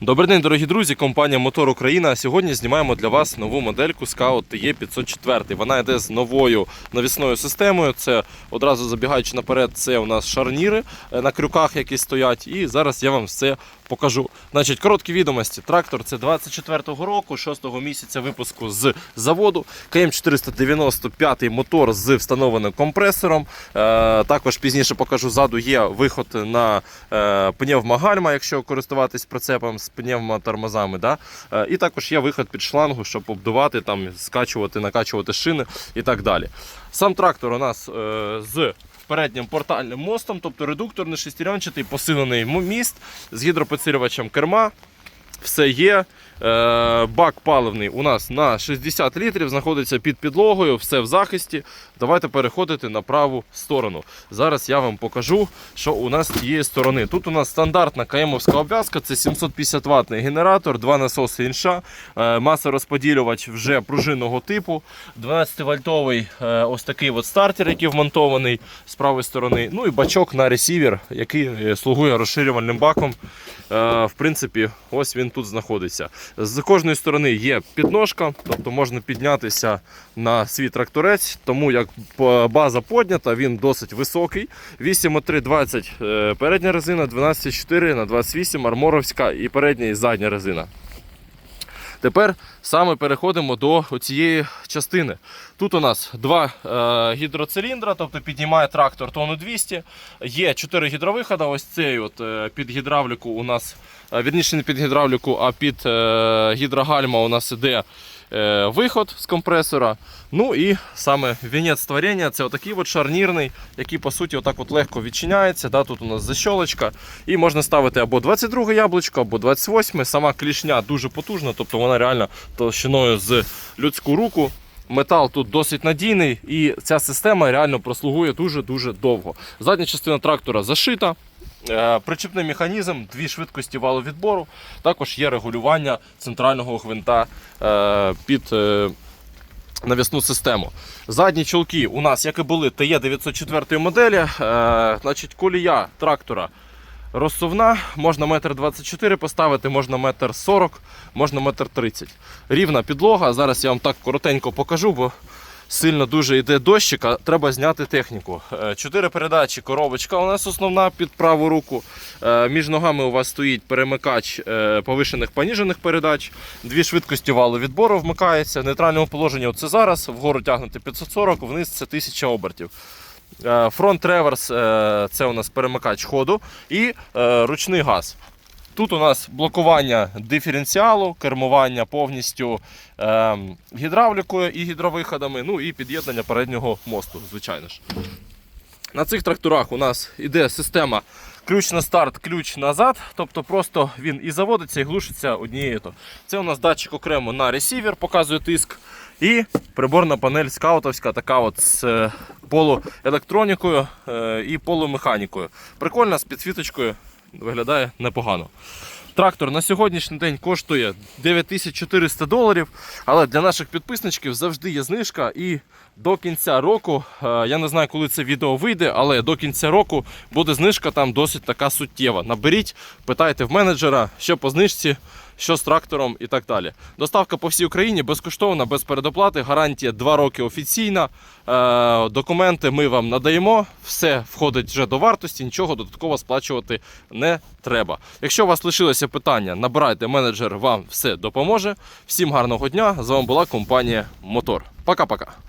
Добрий день, дорогі друзі. Компанія Мотор Україна. Сьогодні знімаємо для вас нову модельку Scout TE 504. Вона йде з новою навісною системою. Це одразу забігаючи наперед, це у нас шарніри е, на крюках, які стоять. І зараз я вам все покажу. Значить, короткі відомості. Трактор це 24-го року, 6-го місяця випуску з заводу. КМ 495 мотор з встановленим компресором. Е, також пізніше покажу ззаду є виход на е, пневмогальма, якщо користуватись прицепом з пневмотормозами. Да? Е, і також є виход під шлангу, щоб обдувати, там, скачувати, накачувати шини і так далі. Сам трактор у нас е, з переднім портальним мостом, тобто редукторний шестеренчатий посилений міст з гідропідсилювачем керма. Все є. Е, Бак паливний у нас на 60 літрів, знаходиться під підлогою, все в захисті. Давайте переходити на праву сторону. Зараз я вам покажу, що у нас з тієї сторони. Тут у нас стандартна КМовська обв'язка, це 750 ватний генератор, два насоси інша, е, масорозподілювач вже пружинного типу, 12-вольтовий е, ось такий от стартер, який вмонтований з правої сторони. Ну і бачок на ресівер, який слугує розширювальним баком. В принципі, ось він тут знаходиться. З кожної сторони є підножка, тобто можна піднятися на свій тракторець, тому як база поднята, він досить високий. 8,320 е, передня резина, 12,4 на 28 арморовська і передня і задня резина. Тепер саме переходимо до цієї частини. Тут у нас два е, гідроциліндра, тобто піднімає трактор тонну 200. Є 4 гідровиходи. Ось цей от, е, під гідравліку у нас, е, вірніше не під гідравліку, а під гідрогальма у нас іде виход з компресора. Ну і саме вінець створення це отакий от шарнірний, який по суті отак от легко відчиняється. Да? Тут у нас защолочка. І можна ставити або 22 яблучко, або 28. Сама клішня дуже потужна, тобто вона реально толщиною з людську руку. Метал тут досить надійний, і ця система реально прослугує дуже-дуже довго. Задня частина трактора зашита. Е, Причіпний механізм, дві швидкості валовідбору. Також є регулювання центрального гвинта е, під е, навісну систему. Задні чолки у нас, як і були, ТЕ 904 моделі. Значить, колія трактора розсувна, можна метр 24 поставити, можна метр 40, можна метр 30. Рівна підлога. Зараз я вам так коротенько покажу, бо сильно дуже йде дощик, а треба зняти техніку. Е, Чотири передачі, коробочка у нас основна під праву руку. Е, Між ногами у вас стоїть перемикач е, повишених поніжених передач. Дві швидкості валу відбору вмикається. В Нейтральному положенні це зараз. Вгору тягнути 540, вниз це 1000 обертів. Фронт реверс це у нас перемикач ходу і ручний газ. Тут у нас блокування диференціалу, кермування повністю е, гідравлікою і гідровиходами, ну і під'єднання переднього мосту, звичайно ж. На цих тракторах у нас іде система ключ на старт, ключ назад. Тобто просто він і заводиться, і глушиться однією. то. Це у нас датчик окремо на ресівер, показує тиск. І приборна панель скаутовська, така от з е, полуелектронікою е, і полумеханікою. Прикольна з підсвіточкою, виглядає непогано. Трактор на сьогоднішній день коштує 9400 доларів, але для наших підписничків завжди є знижка. І до кінця року, е, я не знаю, коли це відео вийде, але до кінця року буде знижка там досить така суттєва. Наберіть, питайте в менеджера, що по знижці, що з трактором і так далі. Доставка по всій Україні безкоштовна, без передоплати, гарантія 2 роки офіційна. Е, Документи ми вам надаємо, все входить вже до вартості, нічого додатково сплачувати не треба. Якщо у вас лишилося питання, набирайте менеджер, вам все допоможе. Всім гарного дня! З вами була компанія Мотор. Пока-пока.